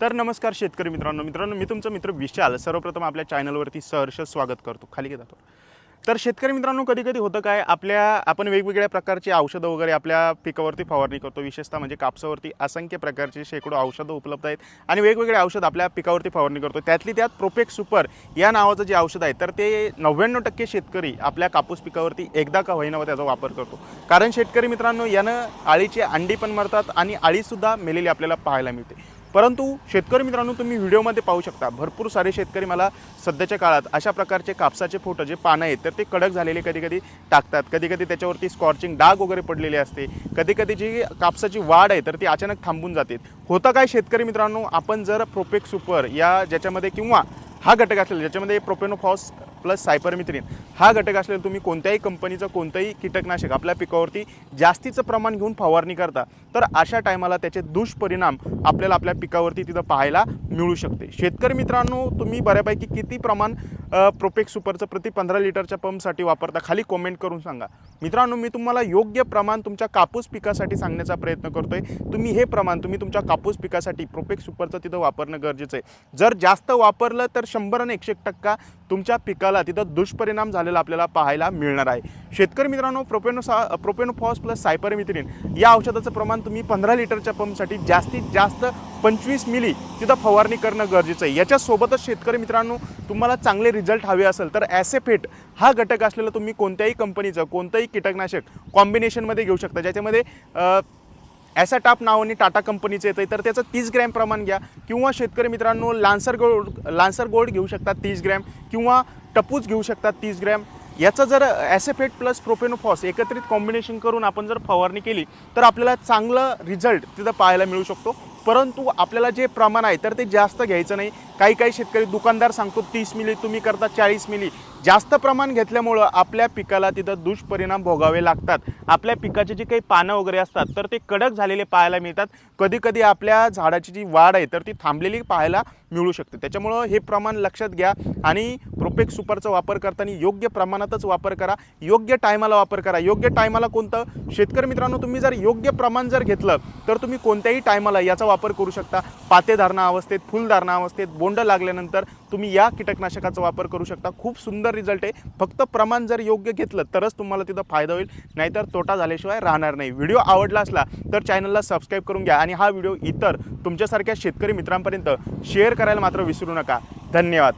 तर नमस्कार शेतकरी मित्रांनो. मित्रांनो मी तुमचा मित्र विशाल. सर्वप्रथम आपल्या चॅनलवरती सहर्ष स्वागत करतो. खाली घेत जातो तर शेतकरी मित्रांनो कधी कधी होतं काय आपल्या आपण वेगवेगळ्या प्रकारची औषधं वगैरे आपल्या पिकावरती फवारणी करतो. विशेषतः म्हणजे कापसावरती असंख्य प्रकारचे शेकडो औषधं उपलब्ध आहेत आणि वेगवेगळे औषध आपल्या पिकावरती फवारणी करतो. त्यातली त्यात प्रोपेक सुपर या नावाचं जे औषध आहे तर ते नव्याण्णव टक्के शेतकरी आपल्या कापूस पिकावरती एकदा का होईना त्याचा वापर करतो. कारण शेतकरी मित्रांनो यानं आळीची अंडी पण मरतात आणि आळीसुद्धा मेलेली आपल्याला पाहायला मिळते. परंतु शेतकरी मित्रांनो तुम्ही व्हिडिओमध्ये पाहू शकता भरपूर सारे शेतकरी मला सध्याच्या काळात अशा प्रकारचे कापसाचे फोटो जे पानं आहेत तर ते कडक झालेले कधी कधी टाकतात. कधी कधी त्याच्यावरती स्कॉर्चिंग डाग वगैरे पडलेले असते. कधी कधी जी कापसाची वाढ आहे तर ती अचानक थांबून जाते. होतं काय शेतकरी मित्रांनो आपण जर प्रोपेक सुपर या ज्याच्यामध्ये किंवा हा घटक असलेला ज्याच्यामध्ये प्रोपेनोफॉस प्लस सायपरमिथ्रिन हा घटक असलेला तुम्ही कोणत्याही कंपनीचं कोणतंही कीटकनाशक आपल्या पिकावरती जास्तीचं प्रमाण घेऊन फवारणी करता तर अशा टायमाला त्याचे दुष्परिणाम आपल्याला आपल्या पिकावरती तिथं पाहायला मिळू शकते. शेतकरी मित्रांनो तुम्ही बऱ्यापैकी किती प्रमाण प्रोपेक्स सुपरचं प्रति पंधरा लिटरच्या पंपसाठी वापरता खाली कॉमेंट करून सांगा. मित्रांनो मी तुम्हाला योग्य प्रमाण तुमच्या कापूस पिकासाठी सांगण्याचा प्रयत्न करतोय. तुम्ही हे प्रमाण तुम्ही तुमच्या कापूस पिकासाठी प्रोपेक्स सुपरचं तिथं वापरणं गरजेचं आहे. जर जास्त वापरलं तर शंभर आणि एकशे एक टक्का तुमच्या पिकाला तिथं दुष्परिणाम झालेला आपल्याला पाहायला मिळणार आहे. शेतकरी मित्रांनो प्रोपेनोसा प्रोपेनोफॉस प्लस सायपरमिथ्रिन या औषधाचं प्रमाण तुम्ही पंधरा लिटरच्या पंपसाठी जास्तीत जास्त पंचवीस मिली तिथं फवारणी करणं गरजेचं आहे. याच्यासोबतच शेतकरी मित्रांनो तुम्हाला चांगले रिझल्ट हवे असेल तर ॲसेफेट हा घटक असलेला तुम्ही कोणत्याही कंपनीचं कोणतंही कीटकनाशक कॉम्बिनेशनमध्ये घेऊ शकता. ज्याच्यामध्ये ॲसाटाप नावाने टाटा कंपनीचं येतं तर त्याचं तीस ग्रॅम प्रमाण घ्या. किंवा शेतकरी मित्रांनो लान्सर गोल्ड लान्सर गोल्ड घेऊ शकतात तीस ग्रॅम. किंवा टपूज घेऊ शकतात तीस ग्रॅम. याचं जर ॲसेफेट प्लस प्रोपेनोफॉस एकत्रित कॉम्बिनेशन करून आपण जर फवारणी केली तर आपल्याला चांगलं रिझल्ट तिथं पाहायला मिळू शकतो. परंतु आपल्याला जे प्रमाण आहे तर ते जास्त घ्यायचं नाही. काही काही शेतकरी दुकानदार सांगतो तीस मिली तुम्ही करता चाळीस मिली. जास्त प्रमाण घेतल्यामुळं आपल्या पिकाला तिथं दुष्परिणाम भोगावे लागतात. आपल्या पिकाचे जे काही पानं वगैरे असतात तर ते कडक झालेले पाहायला मिळतात. कधी कधी आपल्या झाडाची जी वाढ आहे तर ती थांबलेली पाहायला मिळू शकते. त्याच्यामुळं हे प्रमाण लक्षात घ्या आणि प्रोपेक सुपरचा वापर करताना योग्य प्रमाणातच वापर करा. योग्य टायमाला वापर करा. योग्य टायमाला कोणतं? शेतकरी मित्रांनो तुम्ही जर योग्य प्रमाण जर घेतलं तर तुम्ही कोणत्याही टायमाला याचा वापर करू शकता. पातेधारणा अवस्थेत फुलधारणा अवस्थेत बोंड लागल्यानंतर तुम्ही या कीटकनाशकाचा वापर करू शकता. खूप सुंदर रिझल्ट आहे. फक्त प्रमाण जर योग्य घेतलं तरच तुम्हाला तिथं फायदा होईल. नाहीतर तोटा झाल्याशिवाय राहणार नाही. व्हिडिओ आवडला असला तर चॅनलला सबस्क्राईब करून घ्या आणि हा व्हिडिओ इतर तुमच्यासारख्या शेतकरी मित्रांपर्यंत शेअर करायला मात्र विसरू नका. धन्यवाद.